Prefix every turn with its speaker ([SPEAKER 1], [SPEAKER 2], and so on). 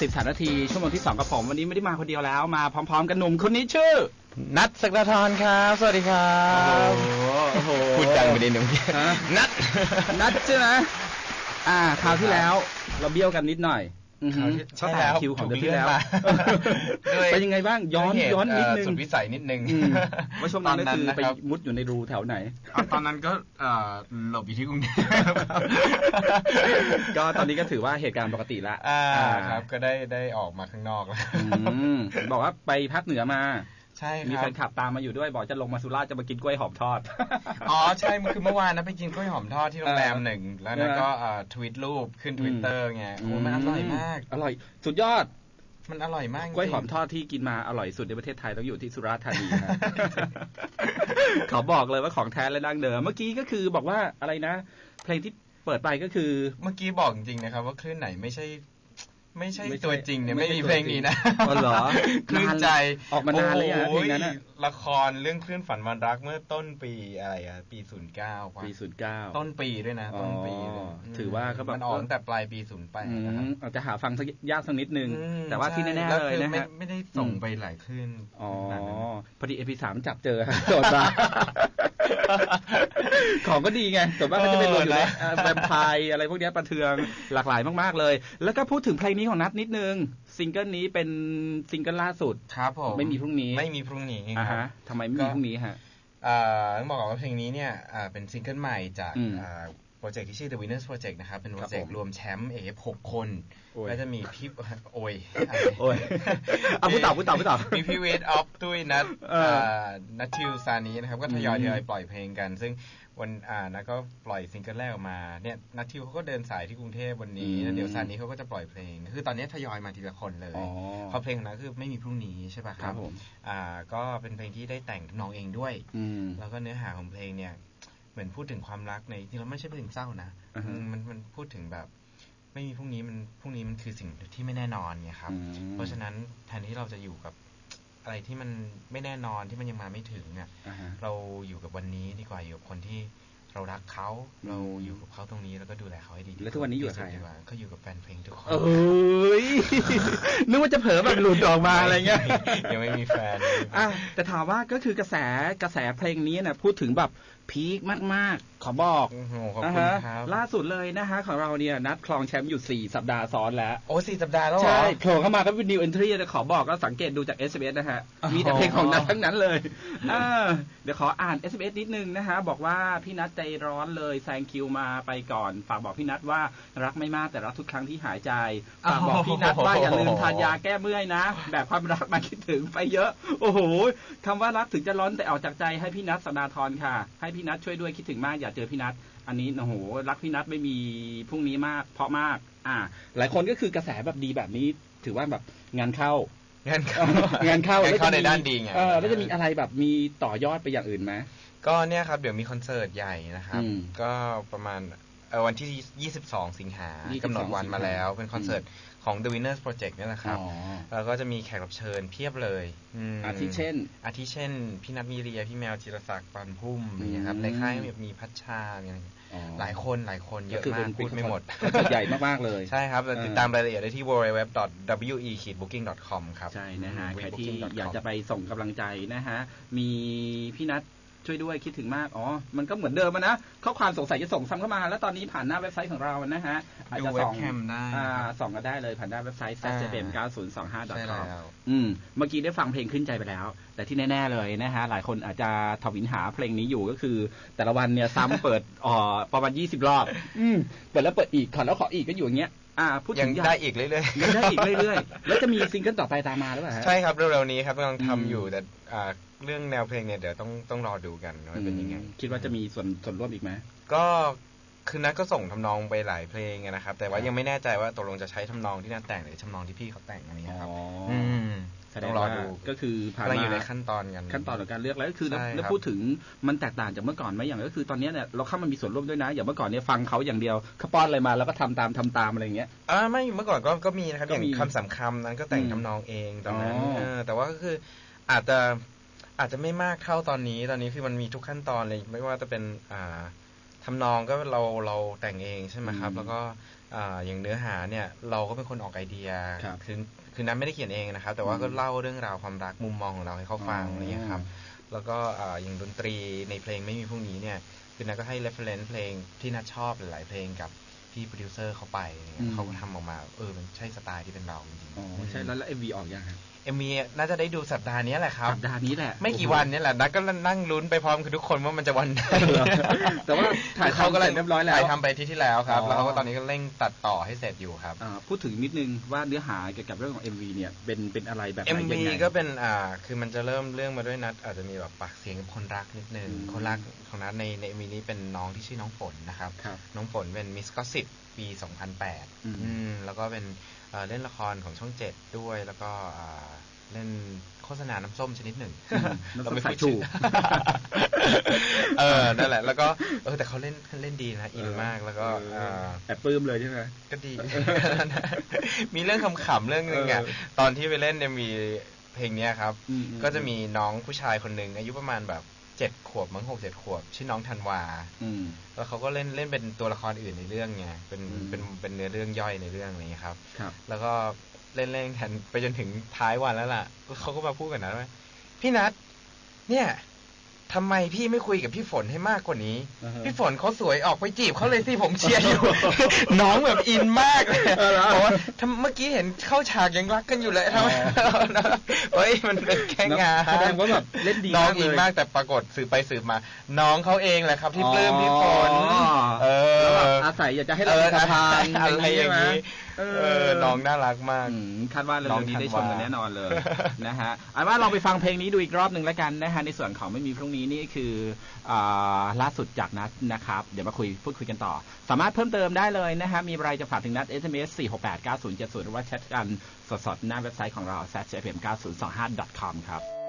[SPEAKER 1] สิบสามนาทีชั่วโมงที่สองกับผมวันนี้ไม่ได้มาคนเดียวแล้วมาพร้อม ๆ กันหนุ่มคนนี้ชื่อ
[SPEAKER 2] นัทสักดาทรครับ สวัสดีครับ
[SPEAKER 1] โอ้โห
[SPEAKER 2] พูดดังไปนิดนึง
[SPEAKER 1] ฮะ
[SPEAKER 2] นัท
[SPEAKER 1] นัดใช่ไหมอ่าคราวที่แล้ว เราเบี้ยวกันนิดหน่อย อือหือ
[SPEAKER 2] ใช่
[SPEAKER 1] ก็
[SPEAKER 2] แล้ว
[SPEAKER 1] แต่คิวของเดือนที่แล้ว
[SPEAKER 2] ถูกเลื่อนมาด้วย
[SPEAKER 1] เป็นยังไงบ้างย้อน
[SPEAKER 2] ด้วยเหตุ
[SPEAKER 1] ย้อนนิดนึง
[SPEAKER 2] เสุดวิสัยนิดนึง
[SPEAKER 1] อืมว่าช่วงนั้นก็คือ
[SPEAKER 2] ตอนนั้น
[SPEAKER 1] ไป
[SPEAKER 2] นะครับ
[SPEAKER 1] มุดอยู่ในรูแถวไหน
[SPEAKER 2] เอาตอนนั้นก็เอ่อหลบอยู่ที่กรุงเทพครับ
[SPEAKER 1] ก็ตอนนี้ก็ถือว่าเหตุการณ์ปกติละ
[SPEAKER 2] อ่า
[SPEAKER 1] อ่า
[SPEAKER 2] ครับ ก็ได้ได้ออกมาข้างนอกแล้ว
[SPEAKER 1] อืมบอกว่าไปภาคเหนือมา
[SPEAKER 2] ใช่
[SPEAKER 1] มี
[SPEAKER 2] ค
[SPEAKER 1] แฟ
[SPEAKER 2] รับ
[SPEAKER 1] นคลับตามมาอยู่ด้วยบอกจะลงมาสุราษฎร์จะมากินกล้วยหอมทอด
[SPEAKER 2] อ๋อใช่คือเมื่อวานนะไปกินกล้วยหอมทอดที่โรงแรม
[SPEAKER 1] เออ
[SPEAKER 2] หนึ่ง แล้วนั้นก็เอ่อทวิตรูปขึ้นทวิตเตอร์ไงโอ้มันอร่อยมาก
[SPEAKER 1] อร่อย สุดยอด
[SPEAKER 2] มันอร่อยมากจริง
[SPEAKER 1] กล้วยหอมทอดที่กินมาอร่อยสุดในประเทศไทยต้องอยู่ที่สุราษฎร์ธานีนะขอบอกเลยว่าของแท้และดั้งเดิม เมื่อกี้ก็คือบอกว่าอะไรนะ เพลงที่เปิดไปก็คือ
[SPEAKER 2] เมื่อกี้บอกจริงๆนะครับว่าคลื่นไหนไม่ใช่ ไม่ใช่
[SPEAKER 1] ไม่ใช่
[SPEAKER 2] ตัวจริงเนี่ย
[SPEAKER 1] ไม่
[SPEAKER 2] ไม่
[SPEAKER 1] ใช่
[SPEAKER 2] มีเพลงนี้นะ
[SPEAKER 1] อ๋อเหรอ
[SPEAKER 2] คลื่นใจ
[SPEAKER 1] ออกมานานเลยอะ
[SPEAKER 2] โอ้โห
[SPEAKER 1] เพลงนั้นอะ
[SPEAKER 2] ละครเรื่องคลื่นฝันวันรักเมื่อต้นปีอะไรอะปีศูนย์เก้า
[SPEAKER 1] ปีศูนย์เก้า
[SPEAKER 2] ต้นปีด้วยนะ ต้นปีเลย
[SPEAKER 1] อ๋อถือว่าก็แบบ
[SPEAKER 2] มันออกตั้งแต่ปลายปีศูนย์แปด
[SPEAKER 1] อื
[SPEAKER 2] นะครับ
[SPEAKER 1] มอาจจะหาฟังสักยากสักนิดนึง
[SPEAKER 2] อืม
[SPEAKER 1] แต่ว่าที่แน่
[SPEAKER 2] ใช่
[SPEAKER 1] ๆเลย
[SPEAKER 2] แวคือ
[SPEAKER 1] นะ
[SPEAKER 2] ไม่
[SPEAKER 1] ฮะ
[SPEAKER 2] ไม่ได้ส่งไปหลายคลื่น
[SPEAKER 1] อ๋อ
[SPEAKER 2] ขนาดนั้น
[SPEAKER 1] พอดีเอพีสามจับเจอโดดมา ของก็ดีไงส่วนมากก็จะเป็นรวมอยู่ใน
[SPEAKER 2] เออนะ
[SPEAKER 1] แวมไพร์อะไรพวกเนี้ยประเทืองหลากหลายมากๆเลย แล้วก็พูดถึงเพลงนี้ของนัทนิดนึงซิงเกิลนี้เป็นซิงเกิลล่าสุด
[SPEAKER 2] ครับผม
[SPEAKER 1] ไม่มีพรุ่งนี้
[SPEAKER 2] ไม่มีพรุ่งนี้
[SPEAKER 1] อ่า
[SPEAKER 2] ครั
[SPEAKER 1] ฮะ
[SPEAKER 2] บ
[SPEAKER 1] ทำไมไม่มีพรุ่งนี้ฮะ
[SPEAKER 2] อ่าต้องบอกก่อนว่าเพลงนี้เนี่ยอ่าเป็นซิงเกิลใหม่จาก
[SPEAKER 1] อืม
[SPEAKER 2] อ่าโปรเจกต์ที่ชื่อ The Winners Project นะครับ เป็นโปรเจก
[SPEAKER 1] ครับผม
[SPEAKER 2] ต์รวมแชมป์เอฟหกคน
[SPEAKER 1] โอ้ย
[SPEAKER 2] ก็จะมีพี่โอ้ย
[SPEAKER 1] โอ้ยเอาพูดต่อพูดต่อพูดต่อ
[SPEAKER 2] มีพี่เวทออฟตุ้ยนัท
[SPEAKER 1] เออ
[SPEAKER 2] อ่านัททิวซานีนะครับ ก็ทยอย
[SPEAKER 1] อืม
[SPEAKER 2] ทยอยปล่อยเพลงกัน ซึ่ง วันอ่านัทก็ปล่อยซิงเกิลแรกออกมาเนี่ยนัททิวเขาก็เดินสายที่กรุงเทพวันนี้แล้วเดี๋ยวซานีเขาก็จะปล่อยเพลง คือตอนนี้ทยอยมาทีละคนเลย
[SPEAKER 1] อ๋อ
[SPEAKER 2] เพราะเพลงของนั้นคือไม่มีพรุ่งนี้ใช่ป่ะค
[SPEAKER 1] ครั
[SPEAKER 2] รับบ
[SPEAKER 1] ผม
[SPEAKER 2] อ่าก็เป็นเพลงที่ได้แต่งทำนองเองด้วย
[SPEAKER 1] อืม
[SPEAKER 2] แล้วก็เนื้อหาของเพลงเนี่ยเหมือนพูดถึงความรักในจริงๆแล้วไม่ใช่เพลงเศร้านะ
[SPEAKER 1] อ่าฮะ
[SPEAKER 2] มันมันพูดถึงแบบ ไม่มีพรุ่งนี้มันพรุ่งนี้มันคือสิ่งที่ไม่แน่นอนไงครับ
[SPEAKER 1] อืม
[SPEAKER 2] เพราะฉะนั้นแทนที่เราจะอยู่กับ อะไรที่มันไม่แน่นอนที่มันยังมาไม่ถึงอะ
[SPEAKER 1] อ่าฮะ
[SPEAKER 2] เราอยู่กับวันนี้ดีกว่าอยู่กับคนที่เรารักเขา
[SPEAKER 1] อืม
[SPEAKER 2] เราอยู่กับเขาตรงนี้แล้วก็ดูแลเขาให้ดี
[SPEAKER 1] แล้วทุกวันนี้อยู่กับ
[SPEAKER 2] ที่สุด
[SPEAKER 1] ใคร
[SPEAKER 2] ดีกว่าก็อยู่กับแฟนเพลงทุกคน
[SPEAKER 1] เอ้ยนึกว่าจะเผลอแบบหลุดออกมาอะไรเงี้ย
[SPEAKER 2] ยังไม่มีแฟน
[SPEAKER 1] อะแต่ถามว่าก็คือกระแสกระแสเพลงนี้นะพูดถึงแบบ พีคมากๆ ขอบอก
[SPEAKER 2] โอ้โหขอบ
[SPEAKER 1] นะ
[SPEAKER 2] คุณ
[SPEAKER 1] ฮะ
[SPEAKER 2] ครับ
[SPEAKER 1] ล่าสุดเลยนะฮะของเราเนี่ยนัดคลองแชมป์อยู่ 4 สัปดาห์ซ้อนแล้ว
[SPEAKER 2] โอ้สี่สัปดาห์แล้วเหรอ
[SPEAKER 1] ใช่โผล่เข้ามาก็เป็น new entry แต่ขอบอกก็สังเกตดูจาก SMS นะฮะ
[SPEAKER 2] อ๋อ
[SPEAKER 1] มีแต่เพลงของนัททั้งนั้นเลยอ่าเดี๋ยวขออ่าน SMS นิดนึงนะฮะ บอกว่าพี่นัทใจร้อนเลยแซงคิวมาไปก่อน ฝากบอกพี่นัทว่ารักไม่มากแต่รักทุกครั้งที่หายใจ ฝากบอกพี่นัทว่าอย่าลืมทานยาแก้เมื่อยนะ แบบความรักมาคิดถึงไปเยอะ โอ้โหคำว่ารักถึงจะร้อนแต่ออกจากใจให้พี่นัทสนาธรค่ะ ให้พี่นัทช่วยด้วยคิดถึงมากอยากเจอพี่นัทอันนี้โอ้โหรักพี่นัทไม่มีพรุ่งนี้มาก เพราะมาก อ่า หลายคนก็คือกระแสแบบดีแบบนี้ ถือว่าแบบงานเข้า
[SPEAKER 2] งานเข้างา
[SPEAKER 1] นเข้างา
[SPEAKER 2] นเข้า
[SPEAKER 1] แล้วจะมี
[SPEAKER 2] ในด้านดีไง
[SPEAKER 1] เออแล้วจะมีอะไรแบบมีต่อยอดไปอย่างอื่นไหม
[SPEAKER 2] ก็เนี่ยครับเดี๋ยวมีคอนเสิร์ตใหญ่นะครับ
[SPEAKER 1] อืม
[SPEAKER 2] ก็ประมาณ เอ่อวันที่ 22 สิงหา
[SPEAKER 1] 22
[SPEAKER 2] กำหนดวันมาแล้ว เป็นคอนเสิร์ตของ The Winners Project เนี่ยนะครับ
[SPEAKER 1] อ๋อ
[SPEAKER 2] แล้วก็จะมีแขกรับเชิญเพียบเลยม
[SPEAKER 1] อาทิเช่น
[SPEAKER 2] อาทิเช่น พี่นัทมีเรีย พี่แมวจิรศักดิ์ปันพุ่ม
[SPEAKER 1] อืม
[SPEAKER 2] อย่างเงี้ยครับในค่ายมีมีพัชชามีอะไร
[SPEAKER 1] อ๋อ
[SPEAKER 2] หลายคนหลายคนเยอะ
[SPEAKER 1] ก็คือ
[SPEAKER 2] มา
[SPEAKER 1] เป็
[SPEAKER 2] ก
[SPEAKER 1] น
[SPEAKER 2] พูดไม่หมด
[SPEAKER 1] คอนเสิร์ตใหญ่มาก ๆ เลย
[SPEAKER 2] ใช่ครับแต่
[SPEAKER 1] เออ
[SPEAKER 2] ติดตามรายละเอียดได้ที่ www.we-booking.com ครับ
[SPEAKER 1] ใช่นะฮะ
[SPEAKER 2] อืม
[SPEAKER 1] ใครที่
[SPEAKER 2] webooking.com
[SPEAKER 1] อยากจะไปส่งกำลังใจนะฮะ มีพี่นัท ช่วยด้วยคิดถึงมาก อ๋อ มันก็เหมือนเดิมอะนะ ข้อความสงสัยจะส่งซ้ำเข้ามา แล้วตอนนี้ผ่านหน้าเว็บไซต์ของเรานะฮะ อาจ
[SPEAKER 2] ดู
[SPEAKER 1] จะ
[SPEAKER 2] เว็
[SPEAKER 1] ส่
[SPEAKER 2] บ
[SPEAKER 1] อง
[SPEAKER 2] แคมได้
[SPEAKER 1] อ่า
[SPEAKER 2] นะครับ
[SPEAKER 1] ส่องก็ได้เลยผ่านหน้าเว็บไซต์ s
[SPEAKER 2] อ่า
[SPEAKER 1] s m
[SPEAKER 2] ใช่
[SPEAKER 1] 9025
[SPEAKER 2] แล้
[SPEAKER 1] com
[SPEAKER 2] ว
[SPEAKER 1] อืม เมื่อกี้ได้ฟังเพลงขึ้นใจไปแล้ว แต่ที่แน่ ๆ เลยนะฮะ หลายคนอาจจะทวินหาเพลงนี้อยู่ก็คือ แต่ละวันเนี่ยซ้ำเปิดอ่อประมาณ20รอบ อืม เปิดแล้วเปิดอีก ขอแล้วขออีกก็อยู่อย่างเงี้ยอ่าพูด
[SPEAKER 2] ยั
[SPEAKER 1] ถึ
[SPEAKER 2] ง
[SPEAKER 1] งอยาก
[SPEAKER 2] ได้อีกเรื่อยๆ
[SPEAKER 1] ยังได้อีกเรื่อยๆ แล้วจะมีซิงเกิลต่อไปตามมาหรือเปล่าฮะ
[SPEAKER 2] ใช่ครับเร็วๆนี้ครับกำลัง
[SPEAKER 1] อืม
[SPEAKER 2] ทำอยู่แต่อ่า เรื่องแนวเพลงเนี่ยเดี๋ยวต้องต้องรอดูกันว่าเป็นยังไง
[SPEAKER 1] อืมคิดว่าจะมีส่วนส่วนร่วมอีกไหม
[SPEAKER 2] ก็คือนัทก็ส่งทำนองไปหลายเพลงอะนะครับ แต่ว่า
[SPEAKER 1] ครับ
[SPEAKER 2] ยังไม่แน่ใจว่าตกลงจะใช้ทำนองที่นัทแต่งหรือทำนองที่พี่เขาแต่งอะไรเงี้ยครับ
[SPEAKER 1] อ
[SPEAKER 2] ม
[SPEAKER 1] แสด
[SPEAKER 2] ต้องงรอ
[SPEAKER 1] ว่า
[SPEAKER 2] ดู
[SPEAKER 1] ก็คือผ่าน
[SPEAKER 2] กำลัง
[SPEAKER 1] มา
[SPEAKER 2] อยู่ในขั้นตอนกัน
[SPEAKER 1] ขั้นตอนของการเลือกแล้วก็คือแล้ว
[SPEAKER 2] ใช่ครับ
[SPEAKER 1] แล้วพูดถึงมันแตกต่างจากเมื่อก่อนไหมอย่างก็คือตอนเนี้ยเนี่ยเราเข้ามามีส่วนร่วมด้วยนะ อย่างเมื่อก่อนเนี่ยฟังเขาอย่างเดียวเขาป้อนอะไรมาแล้วก็ทำตามทำตามอะไรอย่างเงี้ย
[SPEAKER 2] อ่าไม่เมื่อก่อนก็ก็มีนะครับ
[SPEAKER 1] ก็
[SPEAKER 2] อย่าง
[SPEAKER 1] มี
[SPEAKER 2] คำสำคำนั้นก็แต่ง
[SPEAKER 1] อืม
[SPEAKER 2] ทำนองเองตอนนั้น
[SPEAKER 1] อ๋อ
[SPEAKER 2] เออแต่ว่าก็คืออาจจะ อาจจะไม่มากเท่าตอนนี้ ตอนนี้คือมันมีทุกขั้นตอนเลย ไม่ว่าจะเป็นอ่าทำนองก็เราเราแต่งเองใช่ไหมครับ แล้วก็อ่าอย่างเนื้อหาเนี่ย เราก็เป็นคนออกไอเดีย
[SPEAKER 1] ครับ
[SPEAKER 2] คือคือนั้นไม่ได้เขียนเองนะครับ แต่ว่า
[SPEAKER 1] อืม
[SPEAKER 2] ก็เล่าเรื่องราวความรักมุมมองของเราให้เขาฟัง
[SPEAKER 1] อ๋ออ
[SPEAKER 2] อะไรอย่างเงี้ยครับ แล้วก็อ่าอย่างดนตรีในเพลงไม่มีพวกนี้เนี่ย คือนัทก็ให้ reference เพลงที่นัทชอบหลายๆเพลงกับ พี่โปรดิวเซอร์เขาไปอะไรเงี้
[SPEAKER 1] อื
[SPEAKER 2] ย
[SPEAKER 1] ม
[SPEAKER 2] เขาก็ทำออกมา เออ มันใช่สไตล์ที่เป็นเราจริง
[SPEAKER 1] อ๋อใช่แล้วแล้วเอ็มวีออกยังครับ
[SPEAKER 2] เอ็มวีน่าจะได้ดูสัปดาห์นี้แหละครับ
[SPEAKER 1] สัปดาห์นี้แหละ
[SPEAKER 2] ไม่กี่วันเนี่ยแหละนัทก็นั่งลุ้นไปพร้อมกับทุกคนว่ามันจะวันไหน
[SPEAKER 1] แต่ว่าถ่ายทำ
[SPEAKER 2] เขาก็
[SPEAKER 1] เสร็จเรียบร้อยแล้ว
[SPEAKER 2] ถ่ายทำไปที่ที่แล้วครับ
[SPEAKER 1] อ๋อ
[SPEAKER 2] แล้วเขาก็ตอนนี้ก็เร่งตัดต่อให้เสร็จอยู่ครับ
[SPEAKER 1] อ่าพูดถึงนิดนึงว่าเนื้อหาเกี่ยวกับเรื่องของ MV เนี่ยเป็นเป็นอะไรแบบไหน
[SPEAKER 2] เอ็ม
[SPEAKER 1] ยัง
[SPEAKER 2] วี
[SPEAKER 1] ไง
[SPEAKER 2] ก็เป็นอ่า คือมันจะเริ่มเรื่องมาด้วยนัด อาจจะมีแบบปากเสียงกับคนรักนิดนึง
[SPEAKER 1] อืม
[SPEAKER 2] คนรักของนัดในในเอ็มวีนี้เป็นน้องที่ชื่อน้องฝนนะครับ
[SPEAKER 1] ครับ
[SPEAKER 2] น้องฝนเป็นมิสก็สิบปี 2008
[SPEAKER 1] อืม
[SPEAKER 2] อืมแล้วก็เป็นเอ่อเล่นละครของช่องเจ็ดด้วย แล้วก็อ่าเล่นโฆษณาน้ำส้มชนิดหนึ่ง
[SPEAKER 1] อืมน้ำส้ม
[SPEAKER 2] เราไม่
[SPEAKER 1] สาย
[SPEAKER 2] พูด
[SPEAKER 1] ชู
[SPEAKER 2] ชื่อเออนั่นแหละ แล้วก็เออแต่เขาเล่นเล่นดีนะอินมากแล้วก็
[SPEAKER 1] เออ
[SPEAKER 2] อ่า
[SPEAKER 1] แอบปลื้มเลยใช่ไหม
[SPEAKER 2] ก็ดี มีเรื่องขำๆเรื่องหนึ่งอะ
[SPEAKER 1] เออ
[SPEAKER 2] ตอนที่ไปเล่นเนี่ยมีเพลงเนี้ยครับ
[SPEAKER 1] อืม
[SPEAKER 2] ก็จะมีน้องผู้ชายคนหนึ่งอายุประมาณแบบเจ็ดขวบมั้งหกเจ็ดขวบ ชื่อน้องธันวา
[SPEAKER 1] อืม
[SPEAKER 2] แล้วเขาก็เล่นเล่นเป็นตัวละครอื่นในเรื่องไงเป็น
[SPEAKER 1] อืม
[SPEAKER 2] เป็นเป็นเนื้อเรื่องย่อยในเรื่องอะไรอย่างเงี้ยครับ
[SPEAKER 1] ครับ
[SPEAKER 2] แล้วก็เล่นเล่นกันไปจนถึงท้ายวันแล้วล่ะเขาก็มาพูดกันนะว่าพี่นัทเนี่ย ทำไมพี่ไม่คุยกับพี่ฝนให้มากกว่านี้
[SPEAKER 1] อ่าฮะ
[SPEAKER 2] พี่ฝนเขาสวยออกไปจีบเขาเลยสิผมเชียร์อยู่ น้องแบบอินมากเลย
[SPEAKER 1] เออเหรอ
[SPEAKER 2] บอกว่าทำเมื่อกี้เห็นเข้าฉากยังรักกันอยู่เลยทำไมเฮ้ยมันเป็นแค่งาน
[SPEAKER 1] แสดงว่าแบบเล่นดี
[SPEAKER 2] น้อง
[SPEAKER 1] มาก
[SPEAKER 2] อิน
[SPEAKER 1] เลย
[SPEAKER 2] มากแต่ปรากฏสืบไปสืบมา น้องเขาเองแหละครับ ที่ปลื้มพี่ฝน
[SPEAKER 1] อ๋อ
[SPEAKER 2] เอ
[SPEAKER 1] แล้วแบบ
[SPEAKER 2] อ
[SPEAKER 1] อาศัยอยากจะให้เราเป็นสะพาน
[SPEAKER 2] อะไรอย่างนี้
[SPEAKER 1] เอ
[SPEAKER 2] เออน้องน่ารักมาก
[SPEAKER 1] อืมคาดว่าเร็
[SPEAKER 2] น้อ
[SPEAKER 1] ว
[SPEAKER 2] ง
[SPEAKER 1] ๆนี้ได้ช
[SPEAKER 2] ธัน
[SPEAKER 1] ม
[SPEAKER 2] วา
[SPEAKER 1] กันแน่นอนเลย นะฮะเอาว่าลองไปฟังเพลงนี้ดูอีกรอบหนึ่งแล้วกันนะฮะในส่วนของไม่มีพรุ่งนี้นี่คืออ่าล่าสุดจากนัดนะครับ เดี๋ยวมาคุยพูดคุยกันต่อ สามารถเพิ่มเติมได้เลยนะฮะมีอะไรจะฝากถึงนัด SMS 4 6 8 9 0 7 0 หรือว่าแชทกันสดๆ หน้าเว็บไซต์ของเรา s f m 9 0 2 5 com ครับ